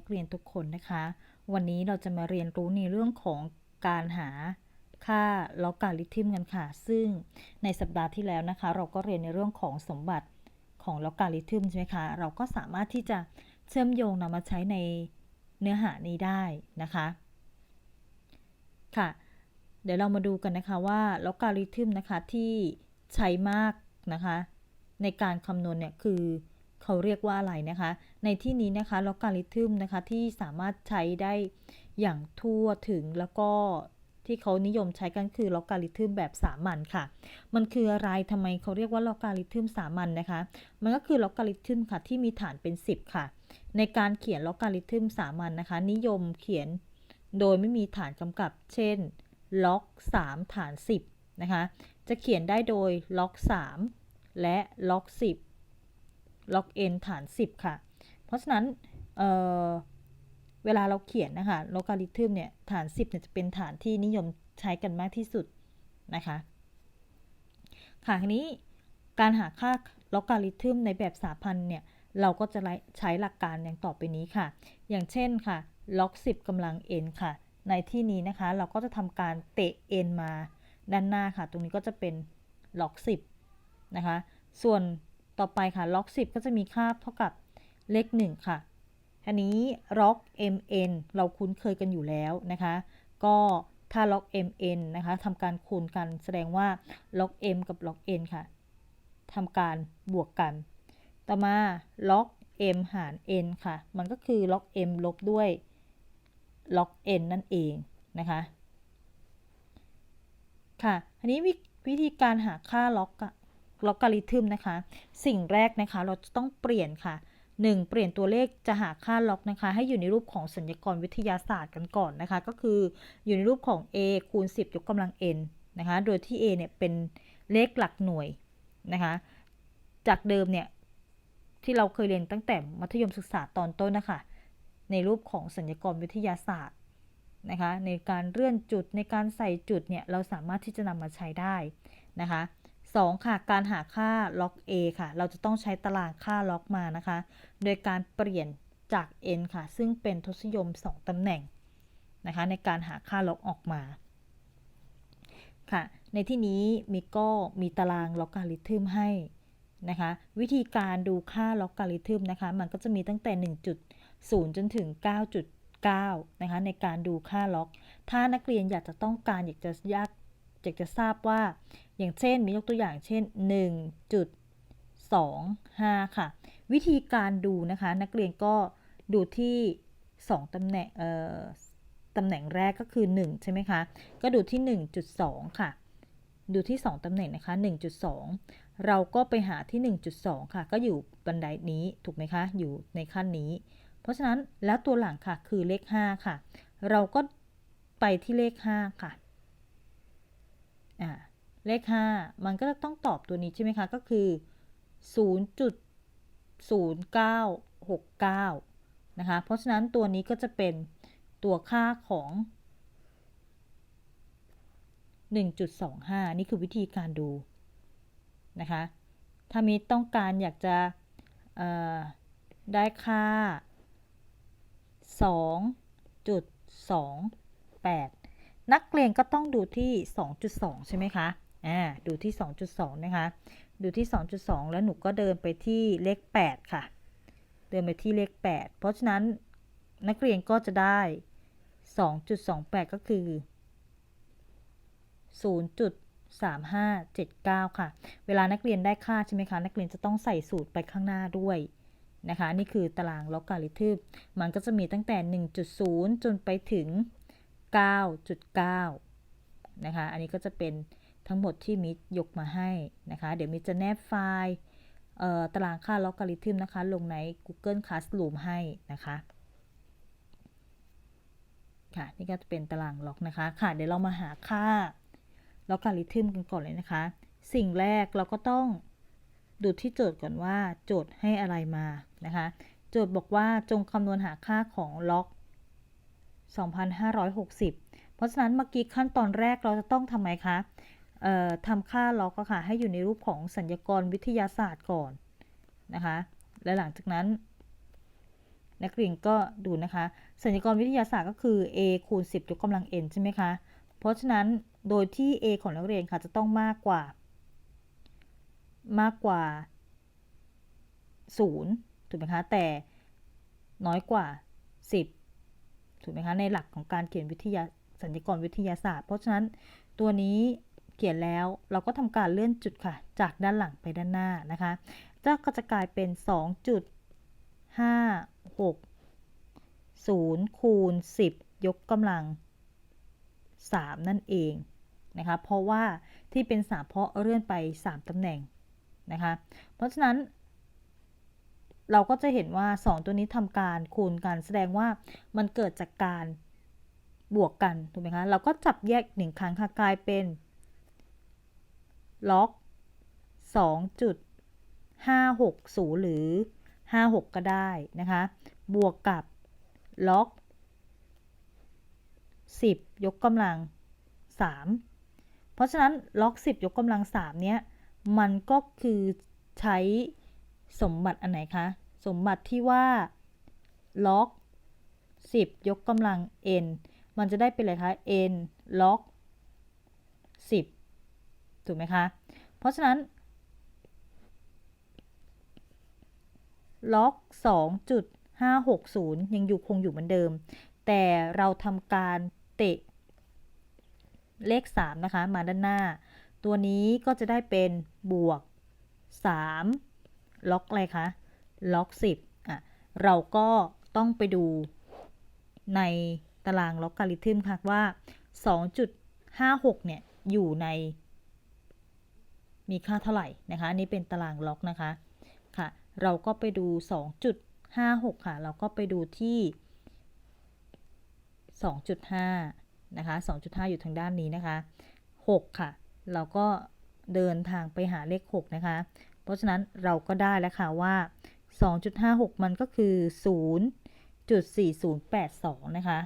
นักเรียนทุกคนนะคะ วันนี้เราจะมาเรียนรู้ในเรื่องของการหาค่าล็อกการิทึมกันค่ะ ซึ่งในสัปดาห์ที่แล้วนะคะ เราก็เรียนในเรื่องของสมบัติของล็อกการิทึมใช่ไหมคะ เราก็สามารถที่จะเชื่อมโยงนำมาใช้ในเนื้อหานี้ได้นะคะ ค่ะ เดี๋ยวเรามาดูกันนะคะว่าล็อกการิทึมนะคะที่ใช้มากนะคะ ในการคำนวณเนี่ยคือ เขาเรียกว่าอะไรนะคะ ในที่นี้นะคะล็อกการิทึมนะคะที่สามารถใช้ได้อย่างทั่วถึงแล้วก็ที่เขานิยมใช้กันคือล็อกการิทึมแบบสามัญค่ะ มันคืออะไรทำไมเขาเรียกว่าล็อกการิทึมสามัญนนะคะ มันก็คือล็อกการิทึมค่ะที่มีฐานเป็น 10 ค่ะ ในการเขียนล็อกการิทึมสามัญนนะคะ นิยมเขียนโดยไม่มีฐานกำกับ เช่นล็อก 3 ฐาน 10 นะคะ จะเขียนได้โดยล็อก 3 และล็อก 10 ล็อก n ฐาน 10 ค่ะ เพราะฉะนั้นเเวลาเราเขียนนะคะโลกาลิทึมเนี่ยฐาน 10เนี่ยจะเป็นฐานที่นิยมใช้กันมากที่สุดนะคะค่ะทีนี้การหาค่าโลกาลิทึมในแบบสาพันเนี่ยเราก็จะใช้หลักการอย่างต่อไปนี้ค่ะ อย่างเช่นค่ะล็อก 10กำลัง n ค่ะ ในที่นี้นะคะ เราก็จะทำการเตะ n มาด้านหน้าค่ะ ตรงนี้ก็จะเป็นล็อก 10 นะคะ ส่วน ต่อไปค่ะล็อก 10 ก็จะมีค่าเท่ากับเลข 1 ค่ะอันนี้ล็อก mn เราคุ้นเคยกันอยู่แล้วนะคะ ก็ถ้าล็อก mn นะคะทำการคูณกันแสดงว่าล็อก m กับล็อก n ค่ะทำการบวกกัน ต่อมาล็อก m หาร n ค่ะ มันก็คือล็อก m ลบด้วยล็อก n นั่นเองนะคะ ค่ะ อันนี้วิธีการหาค่าล็อก ล็อกการิทึมนะคะ สิ่งแรกนะคะเราจะต้องเปลี่ยนค่ะ 1. เปลี่ยนตัวเลขจะหาค่าล็อกนะคะ ให้อยู่ในรูปของสัญญกรวิทยาศาสตร์กันก่อนนะคะ ก็คืออยู่ในรูปของ a คูณ 10 ยกกำลัง n นะคะ โดยที่ a เนี่ยเป็นเลขหลักหน่วยนะคะ จากเดิมเนี่ยที่เราเคยเรียนตั้งแต่มัธยมศึกษาตอนต้นนะคะ ในรูปของสัญญกรวิทยาศาสตร์นะคะ ในการเลื่อนจุดในการใส่จุดเนี่ยเราสามารถที่จะนำมาใช้ได้นะคะ 2 ค่ะ การหาค่าล็อก A ค่ะ เราจะต้องใช้ตารางค่าล็อกมานะคะ โดยการเปลี่ยนจาก n ค่ะ ซึ่งเป็นทศนิยม 2 ตำแหน่งนะคะ ในการหาค่าล็อกออกมาค่ะ ในที่นี้มีก็มีตารางล็อกการิทึมให้นะคะ วิธีการดูค่าล็อกการิทึมนะคะ มันก็จะมีตั้งแต่ 1.0 จนถึง 9.9 นะคะ ในการดูค่าล็อก ถ้านักเรียนอยากจะต้องการอยากจะยาก อยากจะทราบว่า อย่างเช่น มียกตัวอย่างเช่น 1.25 ค่ะ วิธีการดูนะคะ นักเรียนก็ดูที่ 2ตำแหน่งเอ่อตำแหน่งแรกก็คือ 1 ใช่ไหมคะ ก็ดูที่ 1.2 ค่ะ ดูที่ 2ตำแหน่งนะคะ 1.2 เราก็ไปหาที่ 1.2 ค่ะ ก็อยู่บันไดนี้ถูกไหมคะ อยู่ในขั้นนี้ เพราะฉะนั้นแล้วตัวหลังค่ะคือเลข 5 ค่ะ เราก็ไปที่เลข 5 ค่ะ อ่าเลข 5 มันก็จะต้องตอบตัวนี้ใช่ไหมคะ ก็คือ 0.0969 นะคะ เพราะฉะนั้นตัวนี้ก็จะเป็นตัวค่าของ 1.25 นี่คือวิธีการดูนะคะ ถ้ามีต้องการอยากจะได้ค่า 2.28 นักเรียนก็ต้องดูที่ 2.2 ใช่ไหมคะ อ่า ดูที่ 2.2 นะคะ ดูที่ 2.2 แล้วหนูก็เดินไปที่เลข 8 ค่ะ เดินไปที่เลข 8 เพราะฉะนั้นนักเรียนก็จะได้ 2.28 ก็คือ 0.3579 ค่ะ เวลานักเรียนได้ค่าใช่ไหมคะ นักเรียนจะต้องใส่สูตรไปข้างหน้าด้วยนะคะ นี่คือตารางลอกการิทึมมันก็จะมีตั้งแต่ 1.0 จนไปถึง 9.9 นะคะ อันนี้ก็จะเป็นทั้งหมดที่มิยกมาให้นะคะ เดี๋ยวมิจะแนบไฟล์ตารางค่าล็อกการิทึมนะคะ ลงใน Google Classroom ให้นะคะ ค่ะ นี่ก็จะเป็นตารางล็อกนะคะ ค่ะ เดี๋ยวเรามาหาค่าล็อกการิทึมกันก่อนเลยนะคะ สิ่งแรกเราก็ต้องดูที่โจทย์ก่อนว่าโจทย์ให้อะไรมานะคะ โจทย์บอกว่าจงคำนวณหาค่าของล็อก 2,560 เพราะฉะนั้นเมื่อกี้ขั้นตอนแรกเราจะต้องทำไมคะทำค่าล็อกค่ะให้อยู่ในรูปของสัญญกรวิทยาศาสตร์ก่อนนะคะ และหลังจากนั้น นักเรียนก็ดูนะคะ สัญญกรวิทยาศาสตร์ก็คือ a คูณ 10ยกกำลัง n ใช่ไหมคะ เพราะฉะนั้นโดยที่ a ของนักเรียนค่ะจะต้องมากกว่า มากกว่า 0 ถูกไหมคะ แต่น้อยกว่า 10 ถูกไหมคะในหลักของการเขียนวิทยาสัญญกรวิทยาศาสตร์ เพราะฉะนั้นตัวนี้เขียนแล้วเราก็ทำการเลื่อนจุดค่ะ จากด้านหลังไปด้านหน้านะคะจะก็จะกลายเป็น 2.56คูณ 10 ยกกำลัง 3 นั่นเองนะคะเพราะว่าที่เป็น 3 เพราะเลื่อนไป 3ตำแหน่งนะคะเพราะฉะนั้น เราก็จะเห็นว่า 2 ตัวนี้ทำการคูณกัน แสดงว่ามันเกิดจากการบวกกันถูกไหมคะเราก็จับแยกหนึ่งครั้งค่ะกลายเป็นล็อก2.560 หรือ 56 ก็ได้นะคะ บวกกับล็อก 10 ยกกำลัง 3 เพราะฉะนั้นล็อก 10 ยกกำลัง 3 เนี้ย มันก็คือใช้สมบัติอันไหนคะ สมบัติที่ว่าล็อก 10 ยกกำลัง n มันจะได้เป็นอะไรคะ n ล็อก 10 ถูกไหมคะ เพราะฉะนั้นล็อก 2.560 ยังอยู่คงอยู่เหมือนเดิม แต่เราทำการเตะเลข 3 นะคะ มาด้านหน้า ตัวนี้ก็จะได้เป็นบวก 3 ล็อกอะไรคะ ล็อก 10อะเราก็ต้องไปดูในตารางล็อกการิทึมค่ะว่า 2.56 เนี่ย อยู่ใน มีค่าเท่าไหร่นะคะอันนี้เป็นตารางล็อกนะคะค่ะ เราก็ไปดู 2.56 ค่ะ เราก็ไปดูที่ 2.5 นะคะ 2.5 อยู่ทางด้านนี้นะคะ 6 ค่ะ เราก็เดินทางไปหาเลข 6 นะคะ เพราะฉะนั้นเราก็ได้แล้วค่ะว่า 2.56 มันก็คือ 0.4082 นะคะ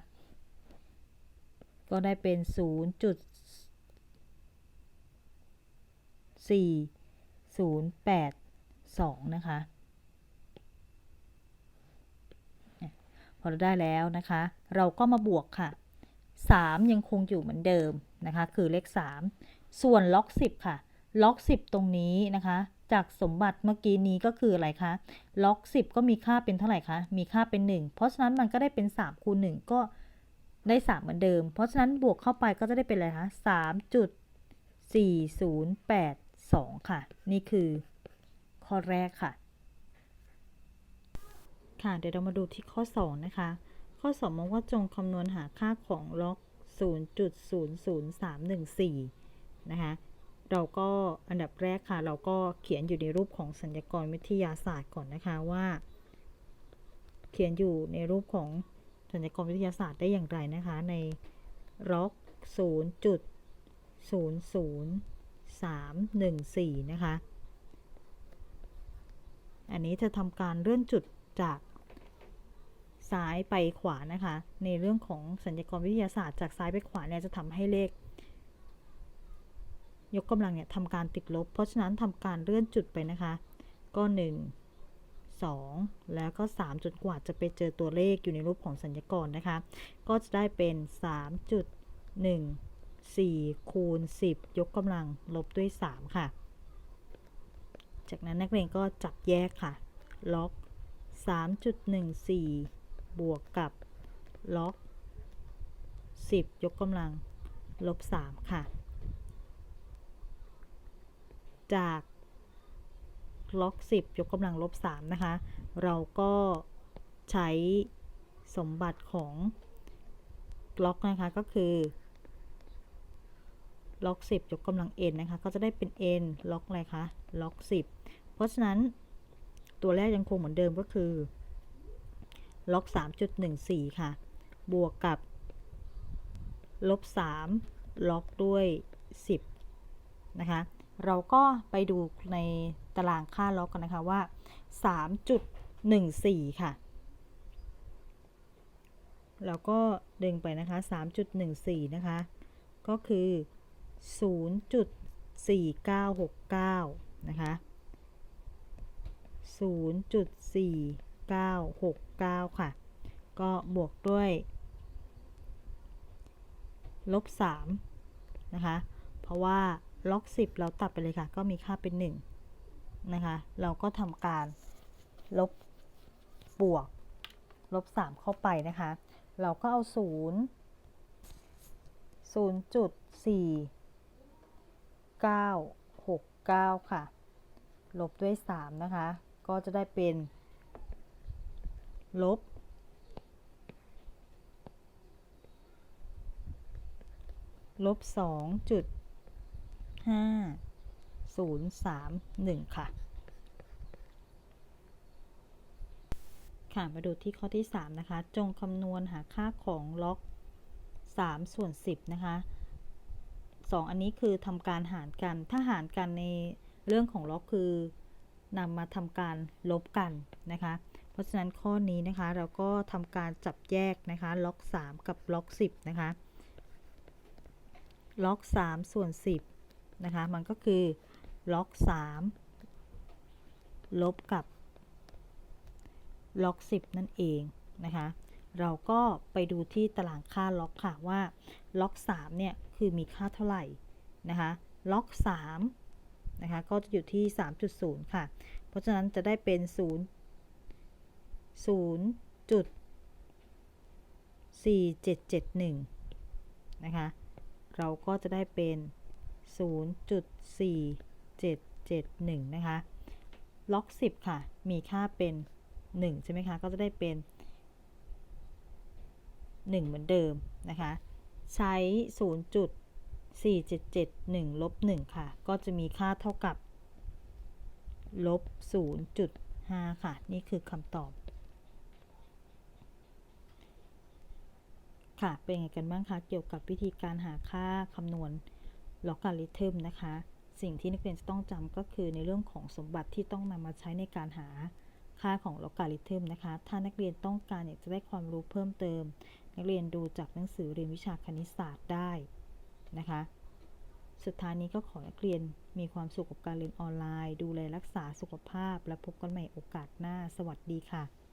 ก็ได้เป็น 0.4082 นะคะ พอเราได้แล้วนะคะ เราก็มาบวกค่ะ 3 ยังคงอยู่เหมือนเดิมนะคะ คือเลข 3 ส่วนล็อก 10 ค่ะ ล็อก 10 ตรงนี้นะคะ จากสมบัติเมื่อกี้นี้ก็คืออะไรคะ ล็อก 10 ก็มีค่าเป็นเท่าไหร่คะ มีค่าเป็น 1 เพราะฉะนั้นมันก็ได้เป็น 3 คูณ 1 ก็ได้ 3 เหมือนเดิม เพราะฉะนั้นบวกเข้าไปก็จะได้เป็นอะไรคะ3.4082 ค่ะ นี่คือข้อแรกค่ะ ค่ะ เดี๋ยวเรามาดูที่ข้อ 2 นะคะ ข้อ 2 มองว่าจงคำนวณหาค่าของล็อก 0.00314 นะคะ เราก็อันดับแรกค่ะ เราก็เขียนอยู่ในรูปของสัญญากรวิทยาศาสตร์ก่อนนะคะว่า เขียนอยู่ในรูปของสัญญากรวิทยาศาสตร์ได้อย่างไรนะคะ ในล็อก0.00314 นะคะ อันนี้จะทำการเลื่อนจุดจากซ้ายไปขวานะคะ ในเรื่องของสัญญากรวิทยาศาสตร์จากซ้ายไปขวาเนี่ยจะทำให้เลข ยกกำลังเนี่ยทำการติดลบ เพราะฉะนั้นทำการเลื่อนจุดไปนะคะ ก็ 1 2 แล้วก็ 3 จนกว่าจะไปเจอตัวเลขอยู่ในรูปของสัญญกรนะคะ ก็จะได้เป็น 3.14 คูณ 10 ยกกำลังลบด้วย 3 ค่ะ จากนั้นนักเรียนก็จับแยกค่ะ ล็อก 3.14 บวกกับ ล็อก 10 ยกกำลังลบ 3 ค่ะ จากล็อก10 ยกกำลังลบ3นะคะ เราก็ใช้สมบัติของล็อกนะคะก็คือล็อก 10 ยกกำลัง n นะคะ ก็จะได้เป็น n ล็อกอะไรคะล็อก 10 เพราะฉะนั้นตัวแรกยังคงเหมือนเดิมก็คือล็อก 3.14 ค่ะ บวกกับลบ 3 ล็อกด้วย 10 นะคะ เราก็ไปดูในตารางค่าล็อกกันนะคะว่า 3.14 ค่ะแล้วก็ดึงไปนะคะ 3.14 นะคะ ก็คือ 0.4969 นะคะ 0.4969 ค่ะ ก็บวกด้วยลบ3นะคะ เพราะว่า ล็อก 10 เราตัดไปเลยค่ะ ก็มีค่าเป็น 1 นะคะ เราก็ทำการลบบวก ลบ 3 เข้าไปนะคะ เราก็เอา 0 0.4 969 ค่ะ ลบด้วย 3 นะคะ ก็จะได้เป็น ลบลบ2 จุด5 0 3 1ค่ะ ค่ะมาดูที่ข้อที่3นะคะ จงคำนวณหาค่าของล็อก3ส่วน10นะคะ2อันนี้คือทำการหารกัน ถ้าหารกันในเรื่องของล็อกคือนำมาทำการลบกันนะคะ เพราะฉะนั้นข้อนี้นะคะเราก็ทำการจับแยกนะคะ ล็อก 3 กับล็อก 10 นะคะ ล็อก 3 ส่วน 10 นะคะ มันก็คือล็อก 3 ลบกับล็อก 10 นั่นเองนะคะ เราก็ไปดูที่ตารางค่าล็อกค่ะว่าล็อก3เนี่ยคือมีค่าเท่าไหร่นะคะล็อก3นะคะก็จะอยู่ที่ 3.0 ค่ะ เพราะฉะนั้นจะได้เป็น 0 0จุด4771 นะคะ เราก็จะได้เป็น0.4771 นะคะ ล็อก 10 ค่ะ มีค่าเป็น 1 ใช่ไหมคะ ก็จะได้เป็น 1 เหมือนเดิมนะคะ ใช้ 0.4771 ลบ 1 ค่ะ ก็จะมีค่าเท่ากับ ลบ 0.5 ค่ะ นี่คือคำตอบค่ะ เป็นไงกันบ้างคะ เกี่ยวกับวิธีการหาค่าคำนวณ ล็อกการิทึมนะคะ สิ่งที่นักเรียนจะต้องจำก็คือในเรื่องของสมบัติที่ต้องนำมาใช้ในการหาค่าของล็อกการิทึมนะคะ ถ้านักเรียนต้องการอยากจะได้ความรู้เพิ่มเติม นักเรียนดูจากหนังสือเรียนวิชาคณิตศาสตร์ได้นะคะ สุดท้ายนี้ก็ขอนักเรียนมีความสุขกับการเรียนออนไลน์ ดูแลรักษาสุขภาพ และพบกันใหม่โอกาสหน้า สวัสดีค่ะ